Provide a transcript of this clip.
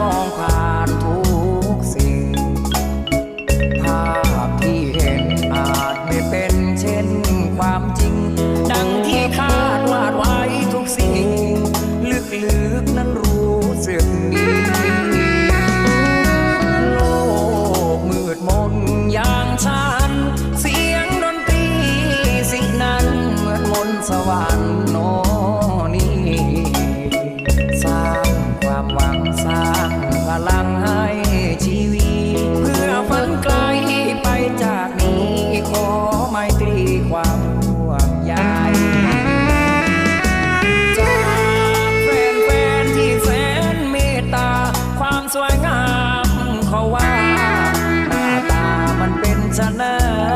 มองผ่านทุกสิ่ง ภาพที่เห็นอาจไม่เป็นเช่นความจริง ดังที่คาดวาดไว้ทุกสิ่ง ลึกๆนั้นรู้สึกดีโลกมืดมล่างฉัน เสียงดนตรีสิ่งนั้นเหมือนมนสวรรค์โน ไมตรีความห่วงใยจากแฟนๆที่แสนเมตตา ความสวยงามเขาว่าหน้าตามันเป็นชนะ